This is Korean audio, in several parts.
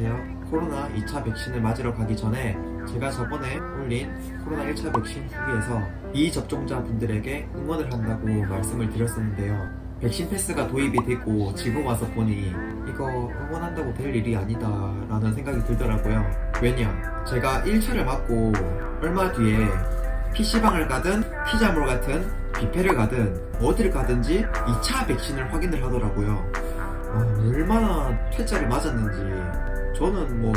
안녕하세요. 코로나 2차 백신을 맞으러 가기 전에 제가 저번에 올린 코로나 1차 백신 후기에서 비접종자 분들에게 응원을 한다고 말씀을 드렸었는데요. 백신 패스가 도입이 되고 지금 와서 보니 이거 응원한다고 될 일이 아니다 라는 생각이 들더라고요. 왜냐? 제가 1차를 맞고 얼마 뒤에 PC방을 가든 피자몰 같은 뷔페를 가든 어딜 가든지 2차 백신을 확인을 하더라고요. 아, 얼마나 퇴짜를 맞았는지 저는 뭐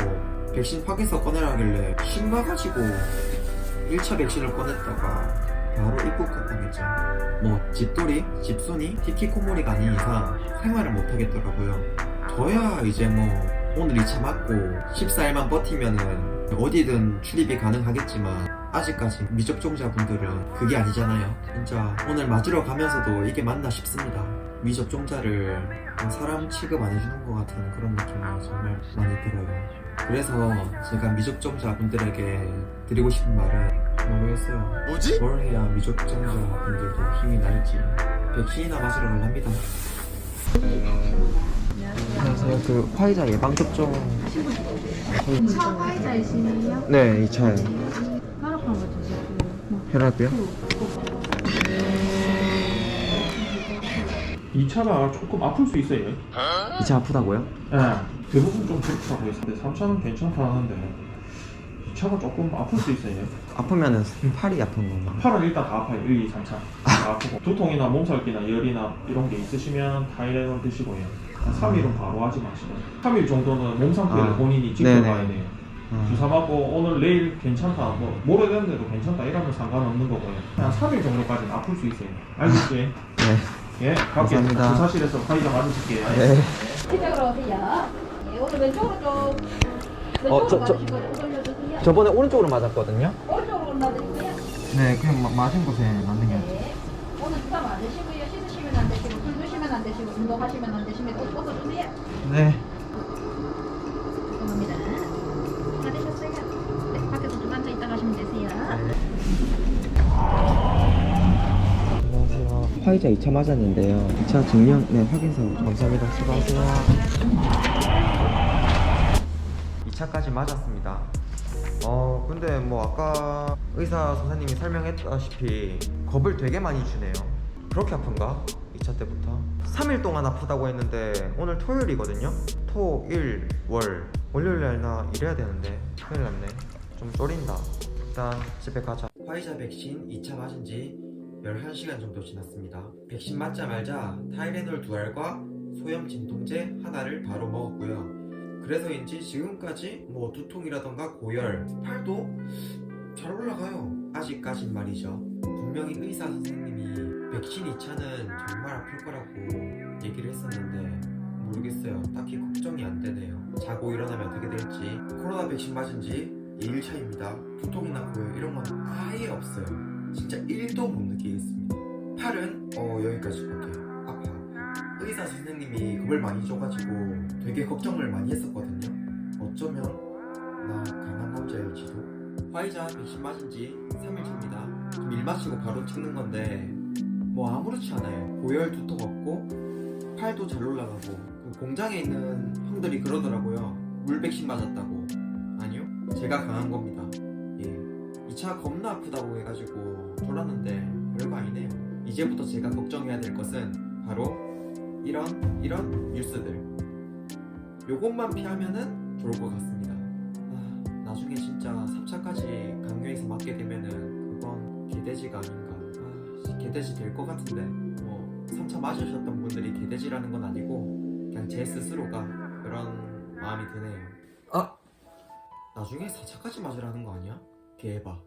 백신 확인서 꺼내라 하길래 신나가지고 1차 백신을 꺼냈다가 바로 입국가 당했죠. 뭐 집돌이, 집순이, 티키코모리가 아닌 이상 생활을 못하겠더라고요. 저야 이제 뭐 오늘 2차 맞고 14일만 버티면은 어디든 출입이 가능하겠지만 아직까지 미접종자분들은 그게 아니잖아요 진짜 오늘 맞으러 가면서도 이게 맞나 싶습니다 미접종자를 사람 취급 안 해주는 것 같은 그런 느낌이 정말 많이 들어요. 그래서 제가 미접종자분들에게 드리고 싶은 말은 모르겠어요. 뭐지? 뭘 해야 미접종자분들도 힘이 날지 백신이나 맞으러 갈랍니다. 안녕하세요. 그 화이자 예방 접종. 차 화이자이시네요. 네, 2차요. 혈압. 혈압이요? 2차가 조금 아플 수 있어요. 2차 아프다고요? 예. 대부분 좀 그렇다고 했는데 3차는 괜찮다는데 2차가 조금 아플 수 있어요. 아프면은 팔이 아픈 건가? 팔은 일단 다 아파요. 1, 2, 3차. 다 아프고 두통이나 몸살기나 열이나 이런 게 있으시면 타이레놀 드시고요. 한 3일은 바로 하지 마시고 3일 정도는 몸 상태를 아, 본인이 지켜봐야 네네. 돼요. 아, 주사 맞고 오늘 내일 괜찮다 뭐 모레 됐는데도 괜찮다 이러면 상관없는 거고요. 한 3일 정도까지는 아플 수 있어요. 알겠지? 네. 예, 갈게 감사합니다. 주사실에서 화이자 맞으실게요. 네. 이쪽으로 오세요. 예, 오늘 왼쪽으로 좀 왼쪽으로 어, 저- 저- 맞으시고 올려주세요. 저번에 오른쪽으로 맞았거든요. 오른쪽으로 올라드릴게요. 네, 그냥 마- 맞은 곳에 맞는 게. 네. 오늘 주사 맞으시고요. 씻으시면 안 되시고 술 드시면 안 되시고 운동하시면 안 되시면 옷 벗어주세요. 네. 화이자 2차 맞았는데요. 2차 증명, 네, 확인서 감사합니다. 수고하세요. 2차까지 맞았습니다. 어, 근데 뭐 아까 의사 선생님이 설명했다시피 겁을 되게 많이 주네요. 그렇게 아픈가? 2차 때부터? 3일 동안 아프다고 했는데 오늘 토요일이거든요? 토, 일, 월. 월요일 날나 일해야 되는데 큰일 났네. 좀 쫄린다. 일단 집에 가자. 화이자 백신 2차 맞은 지 11시간 정도 지났습니다. 백신 맞자마자 타이레놀 두 알과 소염 진통제 하나를 바로 먹었고요. 그래서인지 지금까지 뭐 두통이라던가 고열, 팔도 잘 올라가요. 아직까진 말이죠. 분명히 의사 선생님이 백신 2차는 정말 아플 거라고 얘기를 했었는데 모르겠어요. 딱히 걱정이 안 되네요. 자고 일어나면 어떻게 될지. 코로나 백신 맞은 지 2일 차입니다. 두통이나 고열 이런 건 아예 없어요. 진짜 1도 못 느끼겠습니다. 팔은 어 여기까지밖에 아파요. 의사 선생님이 겁을 많이 줘가지고 되게 걱정을 많이 했었거든요. 어쩌면 나 강한 남자일지도. 화이자 백신 맞은 지 3일 차입니다. 좀일 마치고 바로 찍는 건데 뭐 아무렇지 않아요. 고열 두통 없고 팔도 잘 올라가고 그 공장에 있는 형들이 그러더라고요. 물 백신 맞았다고. 아니요. 제가 강한 겁니다. 예. 2차 겁나 아프다고 해가지고 졸았는데 별거 아니네요. 이제부터 제가 걱정해야 될 것은 바로 이런 이런 뉴스들. 요것만 피하면은 좋을 것 같습니다. 아, 나중에 진짜 3차까지 강요해서 맞게 되면은 그건 개돼지가 아닌가. 아, 개돼지 될 것 같은데 뭐 3차 맞으셨던 분들이 개돼지라는 건 아니고 그냥 제 스스로가 그런 마음이 드네요. 아 나중에 4차까지 맞으라는 거 아니야? 개봐.